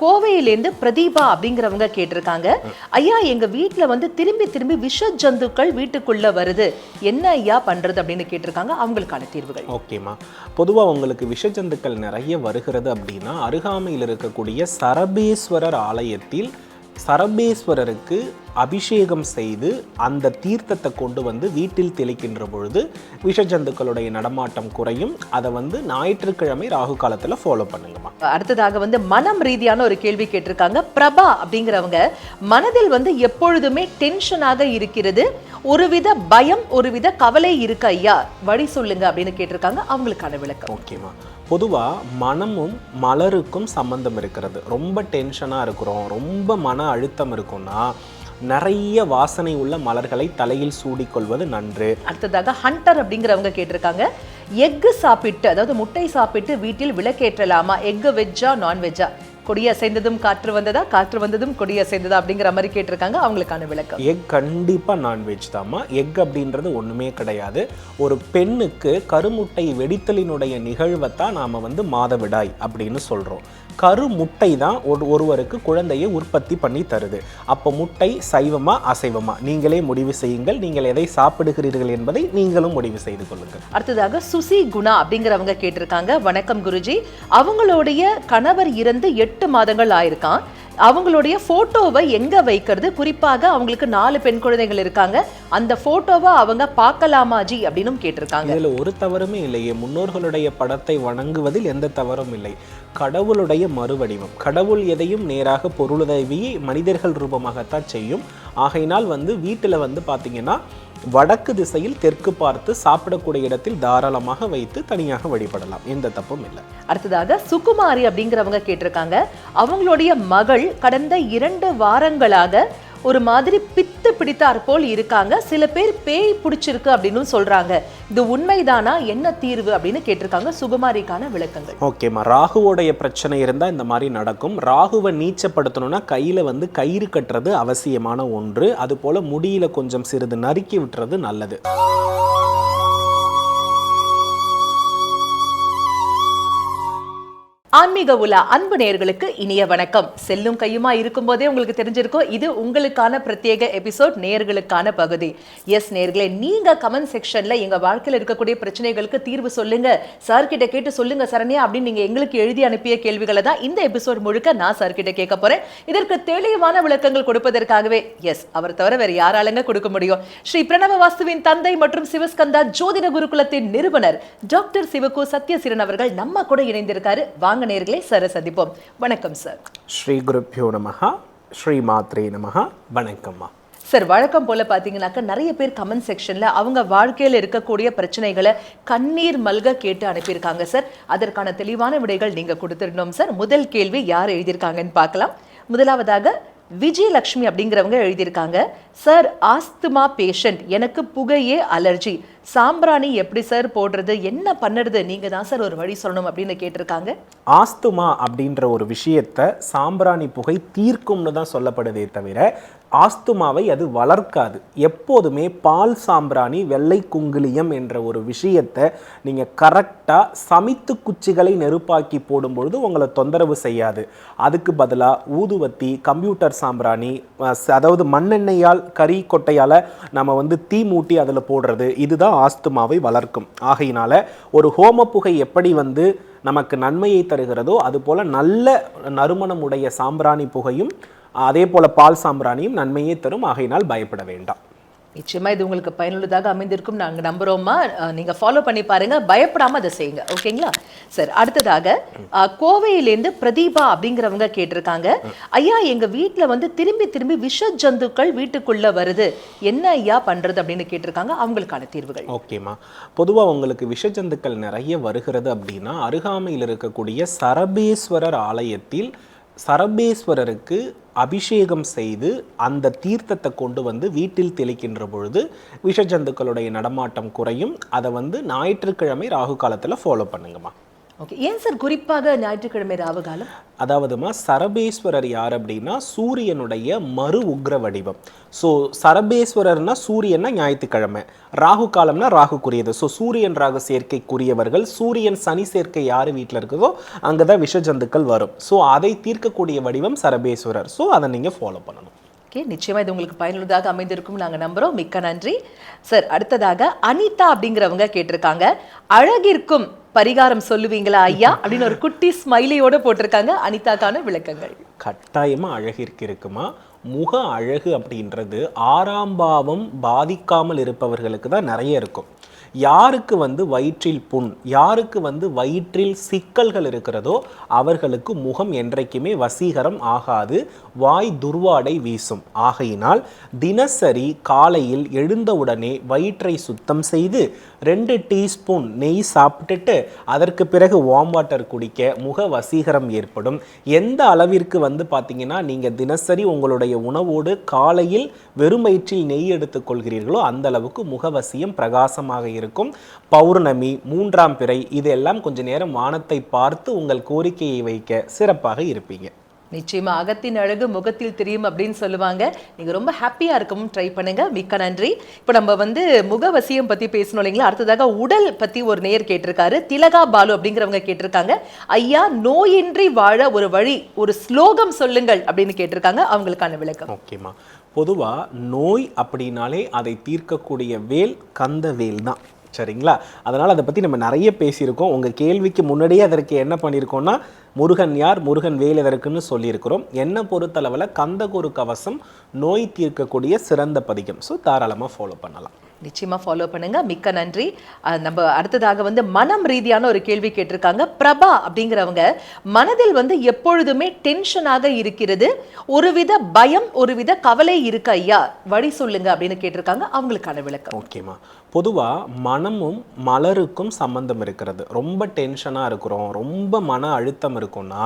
கோவையிலேருந்து பிரதீபா அப்படிங்கிறவங்க கேட்டிருக்காங்க. ஐயா எங்க வீட்ல வந்து திரும்பி திரும்பி விஷ ஜந்துக்கள் வீட்டுக்குள்ள வருது. என்ன ஐயா பண்றது அப்படின்னு கேட்டிருக்காங்க. அவங்களுக்கான தீர்வுகள். ஓகேம்மா பொதுவாக உங்களுக்கு விஷஜந்துக்கள் நிறைய வருகிறது அப்படின்னா அருகாமையில் இருக்கக்கூடிய சரபேஸ்வரர் ஆலயத்தில் சரபேஸ்வரருக்கு அபிஷேகம் செய்து அந்த தீர்த்தத்தை கொண்டு வந்து வீட்டில் தெளிக்கின்ற பொழுது விஷஜந்துக்களுடைய நடமாட்டம் குறையும். அதை வந்து ஞாயிற்றுக்கிழமை ராகு காலத்தில் ஃபாலோ பண்ணுங்கம்மா. அடுத்ததாக வந்து மனம் ரீதியான ஒரு கேள்வி கேட்டிருக்காங்க. பிரபா அப்படிங்கிறவங்க மனதில் வந்து எப்பொழுதுமே டென்ஷனாக இருக்கிறது. ஒருவித பயம் ஒருவித கவலை இருக்கு ஐயா. வழி சொல்லுங்க அப்படின்னு கேட்டிருக்காங்க. அவங்களுக்கான விளக்கம். ஓகேம்மா. பொதுவாக மனமும் மலருக்கும் சம்பந்தம் இருக்கிறது. ரொம்ப டென்ஷனாக இருக்கிறோம். ரொம்ப மன அழுத்தம் இருக்கும்னா நிறைய வாசனை உள்ள மலர்களை தலையில் சூடிக்கொள்வது நன்று. அடுத்ததாக ஹண்டர் அப்படிங்கிறவங்க கேட்டிருக்காங்க. எக்கு சாப்பிட்டு அதாவது முட்டை சாப்பிட்டு வீட்டில் விளக்கேற்றலாமா? எக்கு வெஜ்ஜா நான்வெஜ்ஜா கொடியசைந்ததும் காற்று வந்ததா? காற்று வந்ததும் கொடியசைந்ததா? அப்படிங்கிற மாதிரி கேட்டிருக்காங்க. அவங்களுக்கான விளக்கம். எக் கண்டிப்பாக நான்வெஜ் தாம்மா. எக் அப்படின்றது ஒன்றுமே கிடையாது. ஒரு பெண்ணுக்கு கருமுட்டை வெடித்தலினுடைய நிகழ்வைத்தான் நாம் வந்து மாதவிடாய் அப்படின்னு சொல்கிறோம் கரு முட்டை தான் ஒரு ஒருவருக்கு குழந்தையை உற்பத்தி பண்ணி தருது. அப்போ முட்டை சைவமா அசைவமா? நீங்களே முடிவு செய்யுங்கள். நீங்கள் எதை சாப்பிடுகிறீர்கள் என்பதை நீங்களும் முடிவு செய்து கொள்ளுங்கள். அடுத்ததாக சுசி குணா அப்படிங்கிறவங்க கேட்டிருக்காங்க. வணக்கம் குருஜி. அவங்களுடைய கணவர் இறந்து எட்டு மாதங்கள் ஆயிருக்கான். அவங்களுடைய ஃபோட்டோவை எங்கே வைக்கிறது? குறிப்பாக அவங்களுக்கு நாலு பெண் குழந்தைகள் இருக்காங்க. அந்த ஃபோட்டோவை அவங்க பார்க்கலாமா ஜி? அப்படின்னு கேட்டிருக்காங்க. இதில் ஒரு தவறுமே இல்லையே. முன்னோர்களுடைய படத்தை வணங்குவதில் எந்த தவறும் இல்லை. கடவுளுடைய மறுவடிவம். கடவுள் எதையும் நேராக பொருளுதவி மனிதர்கள் ரூபமாகத்தான் செய்யும். ஆகையினால் வந்து வீட்டில் வந்து பார்த்தீங்கன்னா வடக்கு திசையில் தெற்கு பார்த்து சாப்பிடக்கூடிய இடத்தில் தாராளமாக வைத்து தனியாக வழிபடலாம். எந்த தப்பும் இல்லை. அடுத்ததாக சுகுமாரி அப்படிங்கிறவங்க கேட்டிருக்காங்க. அவங்களுடைய மகள் கடந்த இரண்டு வாரங்களாக ஒரு மாதிரி பித்து பிடித்தாற் போல் இருக்காங்க. சில பேர் பேய் பிடிச்சிருக்கு அப்படின்னு சொல்றாங்க. இது உண்மைதானா? என்ன தீர்வு அப்படின்னு கேட்டிருக்காங்க சுகுமாரிக்கான விளக்கங்கள். ஓகேம்மா ராகுவோடைய பிரச்சனை இருந்தால் இந்த மாதிரி நடக்கும். ராகுவை நீச்சப்படுத்தணும்னா கையில் வந்து கயிறு கட்டுறது அவசியமான ஒன்று. அதுபோல் முடியில கொஞ்சம் சிறிது நறுக்கி விட்டுறது நல்லது. ஆன்மீக உலா அன்பு நேர்களுக்கு இனிய வணக்கம். செல்லும் கையுமா இருக்கும்போதே உங்களுக்கு தெரிஞ்சிருக்கும் இது உங்களுக்கான பிரத்யேக எபிசோட் நேர்களுக்கான பகுதி. எஸ் நேர்களே நீங்க கமெண்ட் செக்ஷன்ல எங்க வாழ்க்கையில இருக்கக்கூடிய பிரச்சனைகளுக்கு தீர்வு சொல்லுங்க. சார் கிட்ட கேட்டு சொல்லுங்க சரண்யா அப்படின்னு நீங்க எங்களுக்கு எழுதி அனுப்பிய கேள்விகளை தான் இந்த எபிசோட் முழுக்க நான் சார் கிட்ட கேட்க போறேன். இதற்கு தெளிவான விளக்கங்கள் கொடுப்பதற்காகவே எஸ் அவர் தவிர வேற யாராலங்க கொடுக்க முடியும்? ஸ்ரீ பிரணவ வாஸ்துவின் தந்தை மற்றும் சிவஸ்கந்தா ஜோதிட குருகுலத்தின் நிறுவனர் டாக்டர் சிவகு சத்யசிரன் அவர்கள் நம்ம கூட இணைந்திருக்காரு. வாங்க நேர்களே சார் சந்திப்போம். வணக்கம் சார். ஸ்ரீ குருப்பியோ நமஹா ஸ்ரீ மாத்ரே நமஹா வணக்கம்மா. சார் வழக்கம் போல பாத்தீங்கன்னாக்கா நிறைய பேர் கமெண்ட் செக்ஷன்ல அவங்க வாழ்க்கையில இருக்கக்கூடிய பிரச்சனைகளை கண்ணீர் மல்க கேட்டு அனுப்பியிருக்காங்க சார். அதற்கான தெளிவான விடைகள் நீங்க கொடுத்துருந்தோம் சார். முதல் கேள்வி யார் எழுதியிருக்காங்கன்னு பார்க்கலாம். முதலாவதாக விஜயலட்சுமி அப்படிங்கிறவங்க எழுதியிருக்காங்க. Sir asthma patient. எனக்கு புகையே அலர்ஜி. சாம்பிராணி எப்படி சார் போடுறது? என்ன பண்ணுறது? நீங்கள் தான் சார் ஒரு வழி சொல்லணும் அப்படின்னு கேட்டிருக்காங்க. ஆஸ்துமா அப்படின்ற ஒரு விஷயத்தை சாம்பிராணி புகை தீர்க்கும்னு தான் சொல்லப்படுதே தவிர ஆஸ்துமாவை அது வளர்க்காது. எப்போதுமே பால் சாம்பிராணி வெள்ளை குங்குலியம் என்ற ஒரு விஷயத்தை நீங்கள் கரெக்டாக சமித்து குச்சிகளை நெருப்பாக்கி போடும்பொழுது உங்களை தொந்தரவு செய்யாது. அதுக்கு பதிலாக ஊதுவத்தி கம்ப்யூட்டர் சாம்பிராணி அதாவது மண்ணெண்ணெயால் கறி கொட்டையால் நம்ம வந்து தீ மூட்டி அதில் போடுறது இதுதான் ஆஸ்துமாவை வளர்க்கும். ஆகையினால ஒரு ஹோம புகை எப்படி வந்து நமக்கு நன்மையை தருகிறதோ அதுபோல் நல்ல நறுமணமுடைய சாம்பிராணி புகையும் அதே போல பால் சாம்பிராணியும் நன்மையை தரும். ஆகையினால் பயப்பட வேண்டாம். நிச்சயமா இது உங்களுக்கு பயனுள்ளதாக அமைந்திருக்கும். நாங்க நம்புறோமா? நீங்க ஃபாலோ பண்ணி பாருங்க. பயப்படாம அதை செய்யுங்க. ஓகேங்களா? சார் அடுத்ததாக கோவையிலேருந்து பிரதீபா அப்படிங்கிறவங்க கேட்டிருக்காங்க. ஐயா எங்க வீட்ல வந்து திரும்பி திரும்பி விஷ ஜந்துக்கள் வீட்டுக்குள்ள வருது. என்ன ஐயா பண்றது அப்படின்னு கேட்டிருக்காங்க. அவங்களுக்கான தீர்வுகள். ஓகேம்மா பொதுவாக உங்களுக்கு விஷஜந்துக்கள் நிறைய வருகிறது அப்படின்னா அருகாமையில் இருக்கக்கூடிய சரபேஸ்வரர் ஆலயத்தில் சரபேஸ்வரருக்கு அபிஷேகம் செய்து அந்த தீர்த்தத்தை கொண்டு வந்து வீட்டில் தெளிக்கின்ற பொழுது விஷஜந்துக்களுடைய நடமாட்டம் குறையும். அதை வந்து ஞாயிற்றுக்கிழமை ராகு காலத்தில் ஃபாலோ பண்ணுங்கம்மா. ஓகே ஏன் சார் குறிப்பாக ஞாயிற்றுக்கிழமை ராவகாலம்? அதாவதுமா சரபேஸ்வரர் யார் அப்படின்னா சூரியனுடைய மறு உக்ர வடிவம். ஸோ சரபேஸ்வரர்னா சூரியன்னா ஞாயிற்றுக்கிழமை ராகு காலம்னா ராகுக்குரியது. ஸோ சூரியன் ராகு சேர்க்கைக்குரியவர்கள் சூரியன் சனி சேர்க்கை யார் வீட்டில் இருக்குதோ அங்கே தான் விஷஜந்துக்கள் வரும். ஸோ அதை தீர்க்கக்கூடிய வடிவம் சரபேஸ்வரர். ஸோ அதை நீங்கள் ஃபாலோ பண்ணணும். ஓகே நிச்சயமா இது உங்களுக்கு பயனுள்ளதாக அமைந்திருக்கும் நாங்கள் நம்புறோம். மிக்க நன்றி. சார் அடுத்ததாக அனிதா அப்படிங்கிறவங்க கேட்டிருக்காங்க. அழகிற்கும் பரிகாரம் சொல்லுவீங்களா ஐயா? அப்படின்னு ஒரு குட்டி ஸ்மைலியோட போட்டிருக்காங்க. அனிதாக்கான விளக்கங்கள். கட்டாயமாக அழகிற்கு இருக்குமா? முக அழகு அப்படின்றது ஆறாம் பாவம் பாதிக்காமல் இருப்பவர்களுக்கு தான் நிறைய இருக்கும். யாருக்கு வந்து வயிற்றில் புண் யாருக்கு வந்து வயிற்றில் சிக்கல்கள் இருக்கிறதோ அவர்களுக்கு முகம் என்றைக்குமே வசீகரம் ஆகாது. வாய் துர்வாடை வீசும். ஆகையினால் தினசரி காலையில் எழுந்தவுடனே வயிற்றை சுத்தம் செய்து ரெண்டு டீஸ்பூன் நெய் சாப்பிட்டுட்டு அதற்கு பிறகு வார்ம் வாட்டர் குடிக்க முக வசீகரம் ஏற்படும். எந்த அளவிற்கு வந்து பார்த்தீங்கன்னா நீங்கள் தினசரி உங்களுடைய உணவோடு காலையில் வெறும் வயிற்றில் நெய் எடுத்துக்கொள்கிறீர்களோ அந்த அளவுக்கு முகவசியம் பிரகாசமாக இருக்கும். பௌர்ணமி மூன்றாம் பிறை இதெல்லாம் கொஞ்ச நேரம் வானத்தை பார்த்து உங்கள் கோரிக்கையை வைக்க சிறப்பாக இருப்பீங்க. நிச்சயமா அகத்தின் அழகு முகத்தில் தெரியும் அப்படின்னு சொல்லுவாங்க. நீங்க ரொம்ப ஹாப்பியா இருக்கவும் ட்ரை பண்ணுங்க. மிக்க நன்றி. இப்போ நம்ம வந்து முகவசியம் பத்தி பேசணும் இல்லைங்களா? அடுத்ததாக உடல் பத்தி ஒரு நேர் கேட்டிருக்காரு. திலகா பாலு அப்படிங்கிறவங்க கேட்டிருக்காங்க. ஐயா நோயின்றி வாழ ஒரு வழி ஒரு ஸ்லோகம் சொல்லுங்கள் அப்படின்னு கேட்டிருக்காங்க. அவங்களுக்கான விளக்கம். ஓகேம்மா பொதுவாக நோய் அப்படின்னாலே அதை தீர்க்கக்கூடிய வேல் கந்த வேல் தான் சரிங்களா? அதனால் அதை பற்றி நம்ம நிறைய பேசியிருக்கோம். உங்கள் கேள்விக்கு முன்னாடியே அதற்கு என்ன பண்ணியிருக்கோம்னா முருகன் யார் முருகன் வேல் எதற்குன்னு சொல்லியிருக்கிறோம். என்னை பொறுத்தளவில் கந்தகுரு கவசம் நோய் தீர்க்கக்கூடிய சிறந்த பதிகம். ஸோ தாராளமாக ஃபாலோ பண்ணலாம். நிச்சயமா ஃபாலோ பண்ணுங்க. மிக்க நன்றி. நம்ம அடுத்ததாக வந்து மனம் ரீதியான ஒரு கேள்வி கேட்டிருக்காங்க. பிரபா அப்படிங்கிறவங்க மனதில் வந்து எப்பொழுதுமே டென்ஷனாக இருக்கிறது. ஒருவித பயம் ஒருவித கவலை இருக்கு ஐயா. வழி சொல்லுங்க அப்படின்னு கேட்டிருக்காங்க. அவங்களுக்கான விளக்கம். ஓகேம்மா. பொதுவாக மனமும் மலருக்கும் சம்பந்தம் இருக்கிறது. ரொம்ப டென்ஷனாக இருக்கிறோம். ரொம்ப மன அழுத்தம் இருக்கும்னா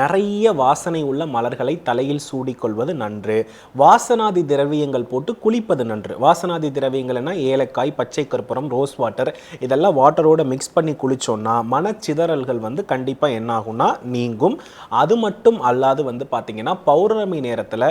நிறைய வாசனை உள்ள மலர்களை தலையில் சூடிக்கொள்வது நன்று. வாசனாதி திரவியங்கள் போட்டு குளிப்பது நன்று. வாசனாதி திரவியங்கள்னா ஏலக்காய் பச்சை கற்பூரம் ரோஸ் வாட்டர் இதெல்லாம் வாட்டரோட மிக்ஸ் பண்ணி குளித்தோன்னா மனச்சிதறல்கள் வந்து கண்டிப்பாக என்ன ஆகும்னா நீங்கும். அது மட்டும் அல்லாது வந்து பார்த்திங்கன்னா பௌர்ணமி நேரத்தில்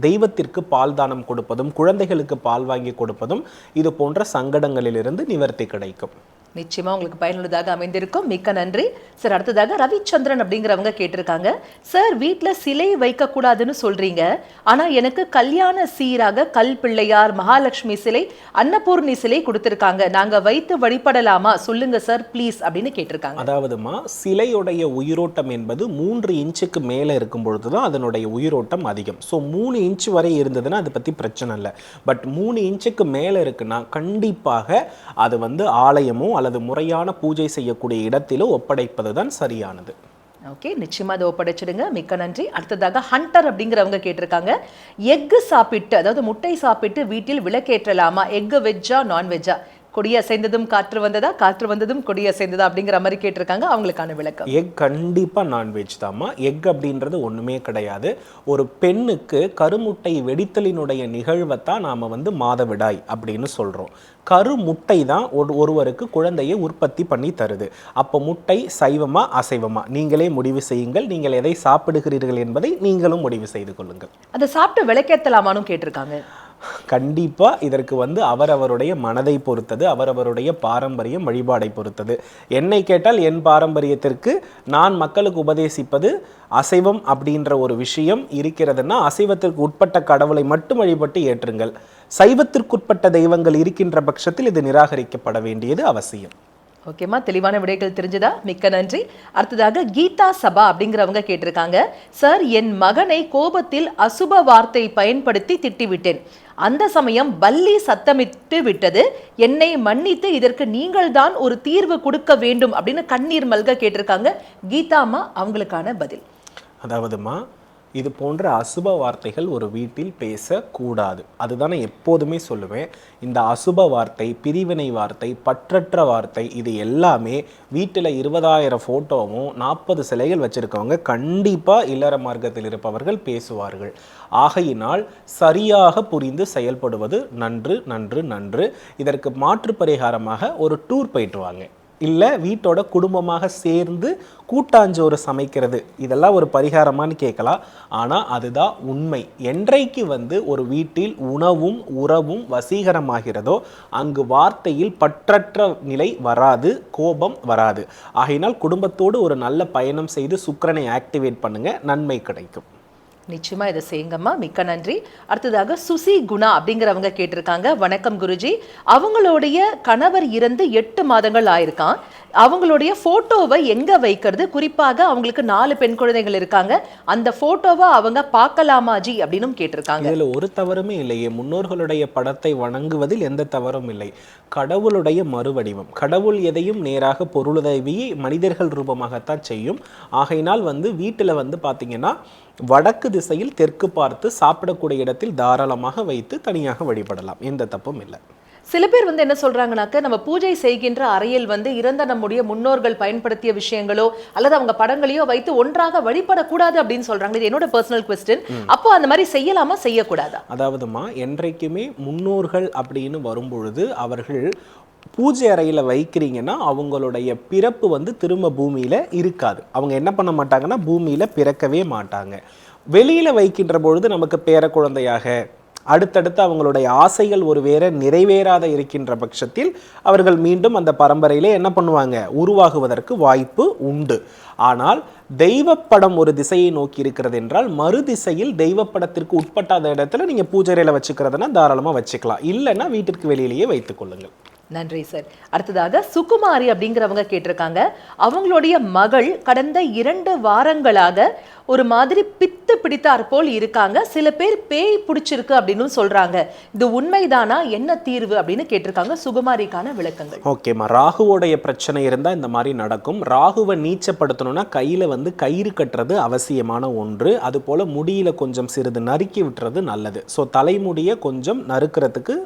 தெய்வத்திற்கு பால் தானம் கொடுப்பதும் குழந்தைகளுக்கு பால் வாங்கி கொடுப்பதும் இது போன்ற சங்கடங்களிலிருந்து நிவர்த்தி கிடைக்கும். நிச்சயமா உங்களுக்கு பயனுள்ளதாக அமைந்திருக்கும். மிக்க நன்றி. சார் அடுத்ததாக ரவிச்சந்திரன் அப்படிங்கிறவங்க கேட்டிருக்காங்க. சார் வீட்டில் சிலை வைக்கக்கூடாதுன்னு சொல்கிறீங்க சொல்றீங்க எனக்கு கல்யாண சீராக கல் பிள்ளையார் மகாலட்சுமி சிலை அன்னபூர்ணி சிலை கொடுத்துருக்காங்க. நாங்கள் வைத்து வழிபடலாமா? சொல்லுங்க சார் ப்ளீஸ் அப்படின்னு கேட்டிருக்காங்க. அதாவதுமா சிலையுடைய உயிரோட்டம் என்பது மூன்று இன்ச்சுக்கு மேலே இருக்கும் பொழுது தான் அதனுடைய உயிரோட்டம் அதிகம். ஸோ மூணு இன்ச் வரை இருந்ததுன்னா அதை பற்றி பிரச்சனை இல்லை. பட் மூணு இன்ச்சுக்கு மேலே இருக்குன்னா கண்டிப்பாக அது வந்து ஆலயமும் அல்லது முறையான பூஜை செய்யக்கூடிய இடத்திலோ ஒப்படைப்பது தான் சரியானது. ஓகே நிச்சயமா அதை ஒப்படைச்சிடுங்க. மிக்க நன்றி. அடுத்ததாக ஹண்டர் அப்படிங்கிறவங்க கேட்டிருக்காங்க. எக்கு சாப்பிட்டு அதாவது முட்டை சாப்பிட்டு வீட்டில் விளக்கேற்றலாமா? எக்கு வெஜ்ஜா நான்வெஜ்ஜா கொடி அசைந்ததும் காற்று வந்ததா? காற்று வந்ததும் கொடி அசைந்ததா அப்படிங்கிற மாதிரி கேட்டிருக்காங்க. அவங்களுக்கான விளக்கம். எக் கண்டிப்பாக நான்வெஜ் தாம்மா. எக் அப்படின்றது ஒன்றுமே கிடையாது. ஒரு பெண்ணுக்கு கருமுட்டை வெடித்தலினுடைய நிகழ்வை தான் நாம் வந்து மாதவிடாய் அப்படின்னு சொல்கிறோம் கருமுட்டை தான் ஒரு ஒருவருக்கு குழந்தையை உற்பத்தி பண்ணி தருது. அப்போ முட்டை சைவமா அசைவமா? நீங்களே முடிவு செய்யுங்கள். நீங்கள் எதை சாப்பிடுகிறீர்கள் என்பதை நீங்களும் முடிவு செய்து கொள்ளுங்கள். அதை சாப்பிட்டு விளக்கேற்றலாமான்னு கேட்டிருக்காங்க. கண்டிப்பாக இதற்கு வந்து அவரவருடைய மனதை பொறுத்தது அவரவருடைய பாரம்பரியம் வழிபாடை பொறுத்தது. என்னை கேட்டால் என் பாரம்பரியத்திற்கு நான் மக்களுக்கு உபதேசிப்பது அசைவம் அப்படின்ற ஒரு விஷயம் இருக்கிறதுன்னா அசைவத்திற்கு உட்பட்ட கடவுளை மட்டும் வழிபட்டு ஏற்றுங்கள். சைவத்திற்குட்பட்ட தெய்வங்கள் இருக்கின்ற பட்சத்தில் இது நிராகரிக்கப்பட வேண்டியது அவசியம். ஓகேம்மா தெளிவான விடைகள் தெரிஞ்சதா? மிக்க நன்றி. அடுத்ததாக கீதா சபா அப்படிங்கிறவங்க கேட்டிருக்காங்க. சார் என் மகனை கோபத்தில் அசுப வார்த்தை பயன்படுத்தி திட்டிவிட்டேன். அந்த சமயம் பல்லி சத்தமிட்டு விட்டது. என்னை மன்னித்து இதற்கு நீங்கள் தான் ஒரு தீர்வு கொடுக்க வேண்டும் அப்படின்னு கண்ணீர் மல்க கேட்டிருக்காங்க. கீதாம்மா அவங்களுக்கான பதில். அதாவதுமா இது போன்ற அசுப வார்த்தைகள் ஒரு வீட்டில் பேசக்கூடாது. அதுதானே எப்போதுமே சொல்லுவேன். இந்த அசுப வார்த்தை பிரிவினை வார்த்தை பற்றற்ற வார்த்தை இது எல்லாமே வீட்டில் இருபதாயிரம் ஃபோட்டோவும் நாற்பது சிலைகள் வச்சுருக்கவங்க கண்டிப்பாக இல்லற மார்க்கத்தில் இருப்பவர்கள் பேசுவார்கள். ஆகையினால் சரியாக புரிந்து செயல்படுவது நன்று நன்று நன்று. இதற்கு மாற்று பரிகாரமாக ஒரு டூர் போயிட்டு வாங்க. இல்லை வீட்டோட குடும்பமாக சேர்ந்து கூட்டாஞ்சோறு சமைக்கிறது. இதெல்லாம் ஒரு பரிகாரமான்னு கேட்கலாம். ஆனால் அதுதான் உண்மை. என்றைக்கு வந்து ஒரு வீட்டில் உணவும் உறவும் வசீகரமாகிறதோ அங்கு வார்த்தையில் பற்றற்ற நிலை வராது கோபம் வராது. ஆகையினால் குடும்பத்தோடு ஒரு நல்ல பயணம் செய்து சுக்கிரனை ஆக்டிவேட் பண்ணுங்கள் நன்மை கிடைக்கும். நிச்சயமாக இதை செய்யுங்கம்மா. மிக்க நன்றி. அடுத்ததாக சுசி குணா அப்படிங்கிறவங்க கேட்டிருக்காங்க. வணக்கம் குருஜி. அவங்களுடைய கணவர் இறந்து எட்டு மாதங்கள் ஆயிருக்கான். அவங்களுடைய ஃபோட்டோவை எங்கே வைக்கிறது? குறிப்பாக அவங்களுக்கு நாலு பெண் குழந்தைகள் இருக்காங்க. அந்த ஃபோட்டோவை அவங்க பார்க்கலாமாஜி அப்படின்னு அப்படின்னும் கேட்டிருக்காங்க. இதில் ஒரு தவறுமே இல்லையே. முன்னோர்களுடைய படத்தை வணங்குவதில் எந்த தவறும் இல்லை. கடவுளுடைய மறுவடிவம். கடவுள் எதையும் நேராக பொருளுதவி மனிதர்கள் ரூபமாகத்தான் செய்யும். ஆகையினால் வந்து வீட்டில் வந்து பார்த்தீங்கன்னா வடக்கு திசையில் தெற்கு பார்த்து சாப்பிடக்கூடிய இடத்தில் தாராளமாக வைத்து தனியாக வழிபடலாம். எந்த தப்பும் இல்லை. சில பேர் வந்து என்ன சொல்றாங்கனாக்க நம்ம பூஜை செய்கின்ற அறையில் வந்து இறந்த நம்முடைய முன்னோர்கள் பயன்படுத்திய விஷயங்களோ அல்லது அவங்க படங்களையோ வைத்து ஒன்றாக வழிபடக்கூடாது அப்படின்னு சொல்றாங்க இது என்னோட பர்சனல் கொஸ்டின் அப்போ அந்த மாதிரி செய்யலாமா செய்யக்கூடாதா? அதாவதுமா என்றைக்குமே முன்னோர்கள் அப்படின்னு வரும்பொழுது அவர்கள் பூஜை அறையில் வைக்கிறீங்கன்னா அவங்களுடைய பிறப்பு வந்து திரும்ப பூமியில் இருக்காது. அவங்க என்ன பண்ண மாட்டாங்கன்னா பூமியில் பிறக்கவே மாட்டாங்க. வெளியில் வைக்கின்ற பொழுது நமக்கு பேர குழந்தையாக அடுத்தடுத்து அவங்களுடைய ஆசைகள் ஒரு வேற நிறைவேறாத இருக்கின்ற பட்சத்தில் அவர்கள் மீண்டும் அந்த பரம்பரையிலே என்ன பண்ணுவாங்க? உருவாகுவதற்கு வாய்ப்பு உண்டு. ஆனால் தெய்வப்படம் ஒரு திசையை நோக்கி இருக்கிறது என்றால் மறு திசையில் தெய்வப்படத்திற்கு உட்பட்டாத இடத்துல நீங்கள் பூஜை அறையில் வச்சுக்கிறதுனா தாராளமாக வச்சுக்கலாம். இல்லைன்னா வீட்டிற்கு வெளியிலேயே வைத்துக்கொள்ளுங்கள் நன்றி சார் அடுத்ததாக சுகுமாரி அப்படிங்கிறவங்க கேட்டிருக்காங்க. அவங்களுடைய மகள் கடந்த இரண்டு வாரங்களாக ஒரு மாதிரி பித்து பிடித்தாற் போல் இருக்காங்க. சில பேர் பேய் பிடிச்சிருக்கு அப்படின்னு சொல்றாங்க. இது உண்மைதானா? என்ன தீர்வு அப்படின்னு கேட்டிருக்காங்க சுகுமாரிக்கான விளக்கங்கள். ஓகேம்மா ராகுவோடைய பிரச்சனை இருந்தால் இந்த மாதிரி நடக்கும். ராகுவை நீச்சப்படுத்தணும்னா கையில் வந்து கயிறு கட்டுறது அவசியமான ஒன்று. அதுபோல் முடியில் கொஞ்சம் சிறிது நறுக்கி விட்டுறது நல்லது. ஸோ தலைமுடியை கொஞ்சம் நறுக்கிறதுக்கு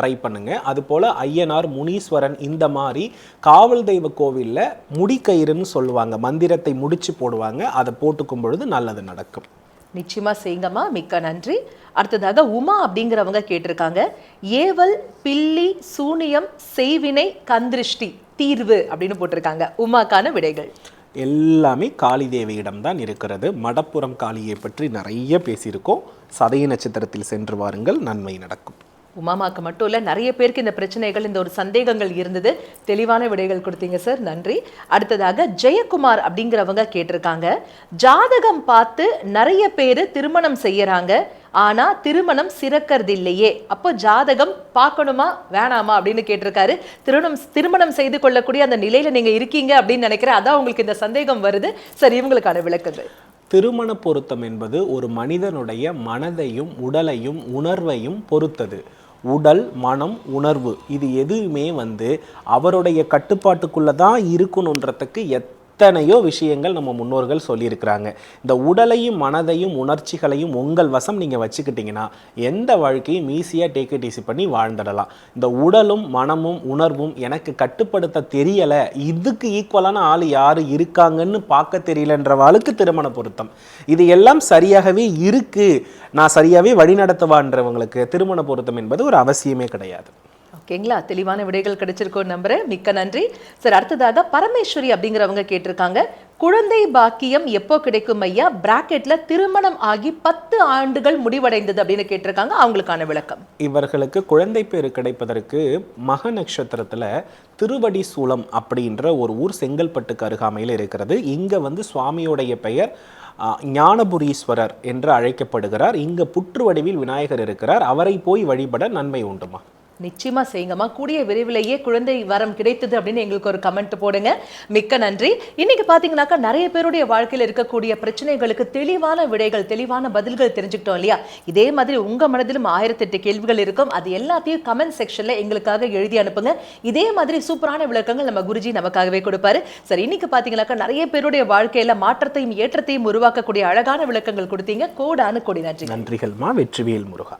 ட்ரை பண்ணுங்க. அதுபோல் ஐயனார் முனீஸ்வரன் இந்த மாதிரி காவல் தெய்வ கோவிலில் முடிக்கயிறுன்னு சொல்லுவாங்க. மந்திரத்தை முடிச்சு போடுவாங்க. அதை போட்டுக்கும் பொழுது நல்லது நடக்கும். நிச்சயமா செய்யுங்கம்மா மிக்க நன்றி. அடுத்ததாக உமா அப்படிங்கிறவங்க கேட்டிருக்காங்க. ஏவல் பில்லி சூனியம் செய்வினை கந்திருஷ்டி தீர்வு அப்படின்னு போட்டிருக்காங்க. உமாக்கான விடைகள். எல்லாமே காளி தேவியிடம் தான் இருக்கிறது. மடப்புறம் காளியை பற்றி நிறைய பேசியிருக்கோம். சதய நட்சத்திரத்தில் சென்று வாருங்கள். நன்மை நடக்கும். உமாமாக்கு மட்டும் இல்லை நிறைய பேருக்கு இந்த பிரச்சனைகள் இந்த ஒரு சந்தேகங்கள் இருந்தது. தெளிவான விடைகள் கொடுத்தீங்க சார் நன்றி. அடுத்ததாக ஜெயக்குமார் அப்படிங்கிறவங்க கேட்டிருக்காங்க. ஜாதகம் பார்த்து நிறைய பேர் திருமணம் செய்யறாங்க. ஆனா திருமணம் சிறக்கிறது இல்லையே அப்போ ஜாதகம் பார்க்கணுமா வேணாமா அப்படின்னு கேட்டிருக்காரு. திருமணம் திருமணம் செய்து கொள்ளக்கூடிய அந்த நிலையில நீங்க இருக்கீங்க அப்படின்னு நினைக்கிறேன். அதான் உங்களுக்கு இந்த சந்தேகம் வருது. சரி இவங்களுக்கான விளக்கங்கள். திருமண பொருத்தம் என்பது ஒரு மனிதனுடைய மனதையும் உடலையும் உணர்வையும் பொறுத்தது. உடல் மனம் உணர்வு இது எதுவுமே வந்து அவருடைய கட்டுப்பாட்டுக்குள்ளே தான் இருக்கணுன்றதுக்கு எத் எத்தனையோ விஷயங்கள் நம்ம முன்னோர்கள் சொல்லியிருக்கிறாங்க. இந்த உடலையும் மனதையும் உணர்ச்சிகளையும் உங்கள் வசம் நீங்கள் வச்சுக்கிட்டிங்கன்னா எந்த வாழ்க்கையும் ஈஸியாக டேக் இட் ஈஸி பண்ணி வாழ்ந்துடலாம். இந்த உடலும் மனமும் உணர்வும் எனக்கு கட்டுப்படுத்த தெரியலை. இதுக்கு ஈக்குவலான ஆள் யார் இருக்காங்கன்னு பார்க்க தெரியலன்ற தெரியலன்றவாளுக்கு திருமண பொருத்தம். இது எல்லாம் சரியாகவே இருக்கு. நான் சரியாகவே வழிநடத்துவான்றவங்களுக்கு திருமண பொருத்தம் என்பது ஒரு அவசியமே கிடையாது. ஓகேங்களா? தெளிவான விடைகள் கிடைச்சிருக்கோம் நம்புறேன். மிக்க நன்றி. சார் அடுத்ததாக பரமேஸ்வரி அப்படிங்கிறவங்க கேட்டிருக்காங்க. குழந்தை பாக்கியம் எப்போ கிடைக்கும் ஐயா? பிராக்கெட்ல திருமணம் ஆகி பத்து ஆண்டுகள் முடிவடைந்தது அப்படின்னு கேட்டிருக்காங்க. அவங்களுக்கான விளக்கம். இவர்களுக்கு குழந்தை பேர் கிடைப்பதற்கு மக நட்சத்திரத்துல திருவடி சூளம் அப்படின்ற ஒரு ஊர் செங்கல்பட்டுக்கு அருகாமையில் இருக்கிறது. இங்க வந்து சுவாமியோடைய பெயர் ஞானபுரீஸ்வரர் என்று அழைக்கப்படுகிறார். இங்க புற்று வடிவில் விநாயகர் இருக்கிறார். அவரை போய் வழிபட நன்மை உண்டுமா? நிச்சயமா செய்யுங்கம்மா கூடிய விரைவிலேயே குழந்தை வரம் கிடைத்தது அப்படின்னு எங்களுக்கு ஒரு கமெண்ட் போடுங்க. மிக்க நன்றி. இன்னைக்கு பார்த்தீங்கன்னாக்கா நிறைய பேருடைய வாழ்க்கையில இருக்கக்கூடிய பிரச்சனைகளுக்கு தெளிவான விடைகள் தெளிவான பதில்கள் தெரிஞ்சுக்கிட்டோம் இல்லையா? இதே மாதிரி உங்க மனதிலும் ஆயிரத்தெட்டு கேள்விகள் இருக்கும். அது எல்லாத்தையும் கமெண்ட் செக்ஷன்ல எங்களுக்காக எழுதி அனுப்புங்க. இதே மாதிரி சூப்பரான விளக்கங்கள் நம்ம குருஜி நமக்காகவே கொடுப்பாரு. சரி இன்னைக்கு பார்த்தீங்கன்னாக்கா நிறைய பேருடைய வாழ்க்கையில மாற்றத்தையும் ஏற்றத்தையும் உருவாக்கக்கூடிய அழகான விளக்கங்கள் கொடுத்தீங்க. கோடானு கொடி நன்றி நன்றிகள்மா வெற்றிவேல் முருகா.